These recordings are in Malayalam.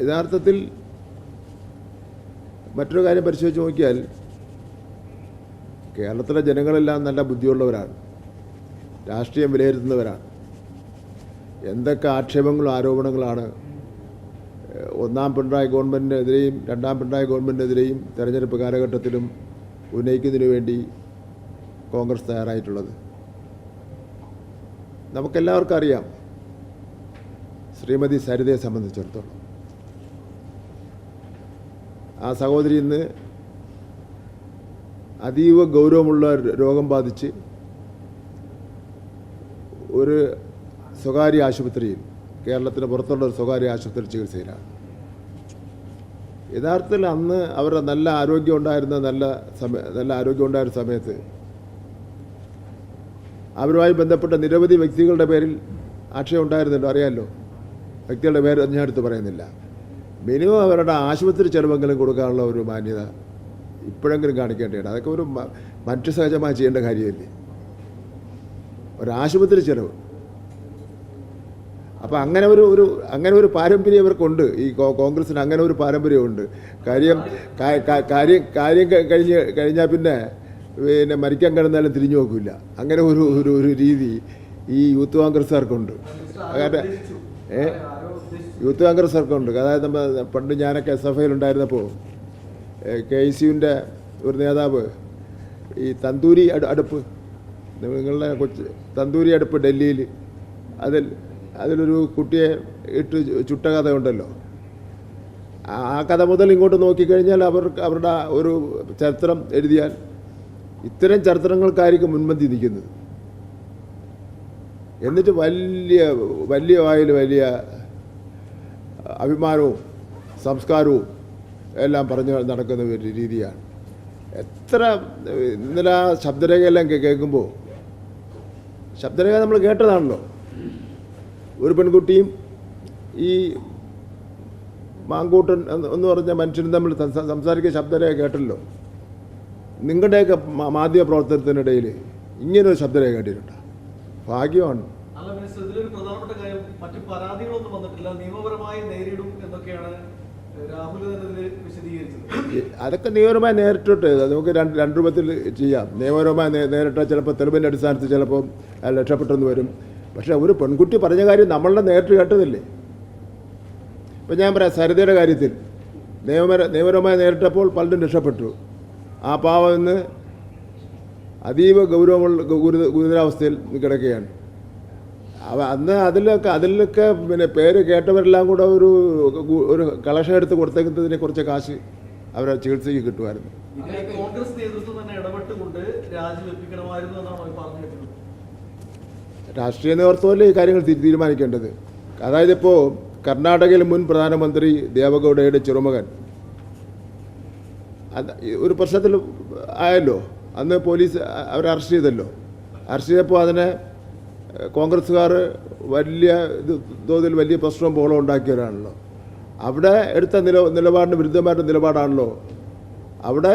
യഥാർത്ഥത്തിൽ മറ്റൊരു കാര്യം പരിശോധിച്ച് നോക്കിയാൽ കേരളത്തിലെ ജനങ്ങളെല്ലാം നല്ല ബുദ്ധിയുള്ളവരാണ്. രാഷ്ട്രീയം വിലയിരുത്തുന്നവരാണ്. എന്തൊക്കെ ആക്ഷേപങ്ങളും ആരോപണങ്ങളാണ് ഒന്നാം പിണറായി ഗവൺമെന്റിനെതിരെയും രണ്ടാം പിണറായി ഗവൺമെന്റിനെതിരെയും തെരഞ്ഞെടുപ്പ് കാലഘട്ടത്തിലും ഉന്നയിക്കുന്നതിന് വേണ്ടി കോൺഗ്രസ് തയ്യാറായിട്ടുള്ളത്. നമുക്കെല്ലാവർക്കും അറിയാം ശ്രീമതി സരിതയെ സംബന്ധിച്ചിടത്തോളം. ആ സഹോദരി ഇന്ന് അതീവ ഗൗരവമുള്ള രോഗം ബാധിച്ച് ഒരു സ്വകാര്യ ആശുപത്രിയിൽ കേരളത്തിന് പുറത്തുള്ള ഒരു സ്വകാര്യ ആശുപത്രി ചികിത്സയിലാണ്. യഥാർത്ഥത്തിൽ അന്ന് അവരുടെ നല്ല ആരോഗ്യം ഉണ്ടായിരുന്ന നല്ല സമയ നല്ല ആരോഗ്യം ഉണ്ടായിരുന്ന സമയത്ത് അവരുമായി ബന്ധപ്പെട്ട നിരവധി വ്യക്തികളുടെ പേരിൽ ആക്ഷേപം ഉണ്ടായിരുന്നല്ലോ അറിയാമല്ലോ വ്യക്തികളുടെ പേര് ഞാൻ എടുത്ത് പറയുന്നില്ല. മിനിമം അവരുടെ ആശുപത്രി ചെലവെങ്കിലും കൊടുക്കാനുള്ള ഒരു മാന്യത ഇപ്പോഴെങ്കിലും കാണിക്കേണ്ടതാണ് അതൊക്കെ ഒരു മറ്റു മനുഷ്യസഹജമായി ചെയ്യേണ്ട കാര്യമല്ലേ? ഒരാശുപത്രി ചെലവ്. അപ്പോൾ അങ്ങനെ ഒരു ഒരു അങ്ങനെ ഒരു പാരമ്പര്യം ഇവർക്കുണ്ട്. ഈ കോൺഗ്രസിന് അങ്ങനെ ഒരു പാരമ്പര്യമുണ്ട്. കാര്യം കാര്യം കാര്യം കഴിഞ്ഞ് കഴിഞ്ഞാൽ പിന്നെ പിന്നെ മരിക്കാൻ കിടന്നാലും തിരിഞ്ഞു നോക്കില്ല അങ്ങനെ ഒരു ഒരു രീതി ഈ യൂത്ത് കോൺഗ്രസ്സുകാർക്കുണ്ട്. കാരണം ഏ? യൂത്ത് കോൺഗ്രസ് കോൺഗ്രസ്സുകാർക്കുണ്ട് അതായത് നമ്മൾ പണ്ട് ഞാനൊക്കെ എസ് എഫ് ഐയിലുണ്ടായിരുന്നപ്പോൾ കെ ഐ സിയുന്റെ ഒരു നേതാവ് ഈ തന്തൂരി അടു അടുപ്പ് നിങ്ങളുടെ കൊച്ച് തന്തൂരി അടുപ്പ് ഡൽഹിയിൽ അതിൽ അതിലൊരു കുട്ടിയെ ഇട്ട് ചുട്ട കഥ ഉണ്ടല്ലോ ആ ആ കഥ മുതൽ ഇങ്ങോട്ട് നോക്കിക്കഴിഞ്ഞാൽ അവർക്ക് അവരുടെ ഒരു ചരിത്രം എഴുതിയാൽ ഇത്തരം ചരിത്രങ്ങൾക്കായിരിക്കും മുൻപന്തി നിൽക്കുന്നത്. എന്നിട്ട് വലിയ വലിയ വായിൽ വലിയ അഭിമാനവും സംസ്കാരവും എല്ലാം പറഞ്ഞ് നടക്കുന്ന ഒരു രീതിയാണ്. എത്ര ഇന്നലെ ആ ശബ്ദരേഖയെല്ലാം കേൾക്കുമ്പോൾ ശബ്ദരേഖ നമ്മൾ കേട്ടതാണല്ലോ. ഒരു പെൺകുട്ടിയും ഈ മാങ്കൂട്ടൻ എന്ന് പറഞ്ഞ മനുഷ്യനും തമ്മിൽ സംസാ- സംസാരിക്കുന്ന ശബ്ദരേഖ കേട്ടല്ലോ. നിങ്ങളുടെയൊക്കെ മാധ്യമ പ്രവർത്തനത്തിനിടയിൽ ഇങ്ങനൊരു ശബ്ദരേഖ കേട്ടിട്ടുണ്ട്? ഭാഗ്യമാണ്. അല്ല മിനിസ്റ്റർ ഇതിലൊരു പ്രധാനപ്പെട്ട കാര്യം മറ്റു പരാതികളൊന്നും വന്നിട്ടില്ല. നിയമപരമായി നേരിടും എന്നൊക്കെയാണ് അതൊക്കെ നിയമപരമായി നേരിട്ടിട്ട് നമുക്ക് രണ്ട് രണ്ട് രൂപത്തിൽ ചെയ്യാം. നിയമപരമായി നേരിട്ടാൽ ചിലപ്പോൾ തെളിവിന്റെ അടിസ്ഥാനത്തിൽ ചിലപ്പോൾ രക്ഷപ്പെട്ടെന്ന് വരും. പക്ഷേ ഒരു പെൺകുട്ടി പറഞ്ഞ കാര്യം നമ്മളുടെ നേരിട്ട് കേട്ടതില്ലേ? ഇപ്പം ഞാൻ പറയാം സരിതയുടെ കാര്യത്തിൽ നിയമപര നിയമപരമായി നേരിട്ടപ്പോൾ പലരും രക്ഷപ്പെട്ടു. ആ പാവം ഇന്ന് അതീവ ഗൗരവമുള്ള ഗുരു ഗുരുതരാവസ്ഥയിൽ കിടക്കുകയാണ്. അന്ന് അതിലൊക്കെ അതിലൊക്കെ പിന്നെ പേര് കേട്ടവരെല്ലാം കൂടെ ഒരു ഒരു കളക്ഷൻ എടുത്ത് കൊടുത്തേക്കുന്നതിനെ കുറച്ച് കാശ് അവരെ ചികിത്സയ്ക്ക് കിട്ടുമായിരുന്നു. കോൺഗ്രസ് നേതൃത്വം തന്നെ ഇടപെട്ടുകൊണ്ട് രാജിവെപ്പിക്കണമായിരുന്നു എന്നാണ് പറഞ്ഞു രാഷ്ട്രീയ നേതൃത്വമല്ലേ ഈ കാര്യങ്ങൾ തീരുമാനിക്കേണ്ടത്? അതായത് ഇപ്പോൾ കർണാടകയിൽ മുൻ പ്രധാനമന്ത്രി ദേവഗൗഡയുടെ ചെറുമകൻ. ഒരു പ്രശ്നത്തിൽ ആയല്ലോ. അന്ന് പോലീസ് അവരെ അറസ്റ്റ് ചെയ്തല്ലോ. അറസ്റ്റ് ചെയ്തപ്പോൾ അതിനെ കോൺഗ്രസ്സുകാർ വലിയ തോതിൽ വലിയ പ്രശ്നവും ബോളം ഉണ്ടാക്കിയവരാണല്ലോ. അവിടെ എടുത്ത നില നിലപാടിന് വിരുദ്ധമായിട്ട് നിലപാടാണല്ലോ. അവിടെ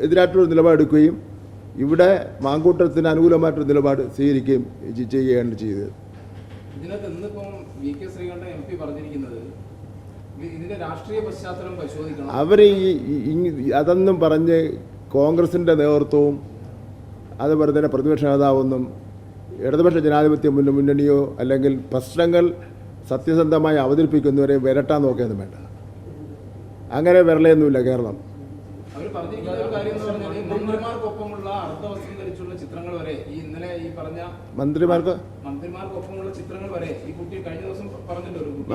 എതിരായിട്ടൊരു നിലപാടെടുക്കുകയും ഇവിടെ മാങ്കൂട്ടത്തിന് അനുകൂലമായിട്ടൊരു നിലപാട് സ്വീകരിക്കുകയും ചെയ്യുകയാണ് ചെയ്തത്. ഇതിനകത്ത് ഇന്നിപ്പം V K Sreekandan M P പറഞ്ഞിരിക്കുന്നത് ഇതിന്റെ രാഷ്ട്രീയ പശ്ചാത്തലം പരിശോധിക്കണം. അവർ ഈ- അതൊന്നും പറഞ്ഞ് കോൺഗ്രസിന്റെ നേതൃത്വവും അതുപോലെ തന്നെ പ്രതിപക്ഷ നേതാവൊന്നും ഇടതുപക്ഷ ജനാധിപത്യ മുന്ന മുന്നണിയോ അല്ലെങ്കിൽ പ്രശ്നങ്ങൾ സത്യസന്ധമായി അവതരിപ്പിക്കുന്നവരെ വിരട്ടാൻ നോക്കിയൊന്നും വേണ്ട. അങ്ങനെ വിരളയൊന്നുമില്ല കേരളം. അവർ പറഞ്ഞിരിക്കുന്ന കാര്യം എന്ന് പറഞ്ഞാൽ മന്ത്രിമാർക്കൊപ്പമുള്ള ധരിച്ചുള്ള ചിത്രങ്ങൾ വരെ ഈ ഇന്നലെ ഈ പറഞ്ഞ മന്ത്രിമാർക്ക് മന്ത്രിമാർക്കൊപ്പമുള്ള ചിത്രങ്ങൾ വരെ ഈ കുട്ടി കഴിഞ്ഞ ദിവസം പറഞ്ഞല്ലോ ഒരു കുട്ടി.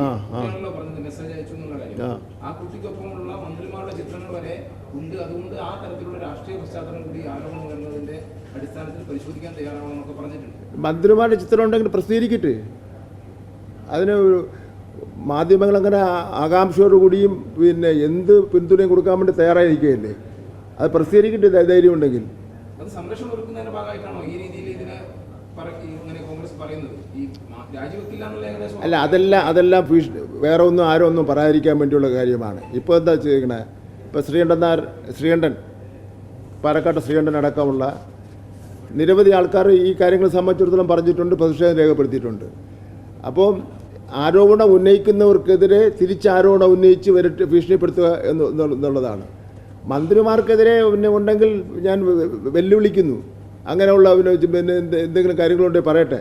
പറഞ്ഞത് മെസ്സേജ് അയച്ചു എന്നുള്ള കാര്യം. ആ. കുട്ടിക്കൊപ്പമുള്ള മന്ത്രിമാരുടെ ചിത്രങ്ങൾ വരെ ഉണ്ട്. അതുകൊണ്ട് ആ തരത്തിലുള്ള രാഷ്ട്രീയ പശ്ചാത്തലം കൂടി ആരോപണം വരുന്നതിന്റെ അടിസ്ഥാനത്തിൽ പരിശോധിക്കാൻ തയ്യാറാവണമെന്നൊക്കെ പറഞ്ഞിട്ടുണ്ട്. മന്ത്രിമാരുടെ ചിത്രം ഉണ്ടെങ്കിൽ പ്രസിദ്ധീകരിക്കട്ടെ. അതിന് മാധ്യമങ്ങൾ അങ്ങനെ ആകാംക്ഷയോടുകൂടിയും പിന്നെ എന്ത് പിന്തുണയും കൊടുക്കാൻ വേണ്ടി തയ്യാറായിരിക്കുകയല്ലേ? അത് പ്രസിദ്ധീകരിക്കട്ടെ ധൈര്യം ഉണ്ടെങ്കിൽ. അത് സംരക്ഷണം ഒരുക്കുന്നതിന്റെ ഭാഗമായിട്ടാണോ ഈ രീതിയിൽ അല്ല അതെല്ലാം അതെല്ലാം ഭീഷ വേറെ ഒന്നും ആരും ഒന്നും പറയാതിരിക്കാൻ വേണ്ടിയുള്ള കാര്യമാണ്. ഇപ്പോൾ എന്താ ചെയ്യണേ? ഇപ്പോൾ ശ്രീകണ്ഠൻ ശ്രീകണ്ഠൻ പാലക്കാട്ട് ശ്രീകണ്ഠൻ അടക്കമുള്ള നിരവധി ആൾക്കാർ ഈ കാര്യങ്ങൾ സംബന്ധിച്ചിടത്തോളം പറഞ്ഞിട്ടുണ്ട് പ്രതിഷേധം രേഖപ്പെടുത്തിയിട്ടുണ്ട്. അപ്പോൾ ആരോപണം ഉന്നയിക്കുന്നവർക്കെതിരെ തിരിച്ചാരോപണം ഉന്നയിച്ച് വരട്ട് ഭീഷണിപ്പെടുത്തുക എന്നുള്ളതാണ്. മന്ത്രിമാർക്കെതിരെ ഉണ്ടെങ്കിൽ ഞാൻ വെല്ലുവിളിക്കുന്നു. അങ്ങനെയുള്ള പിന്നെ എന്തെങ്കിലും കാര്യങ്ങളുണ്ടെങ്കിൽ പറയട്ടെ.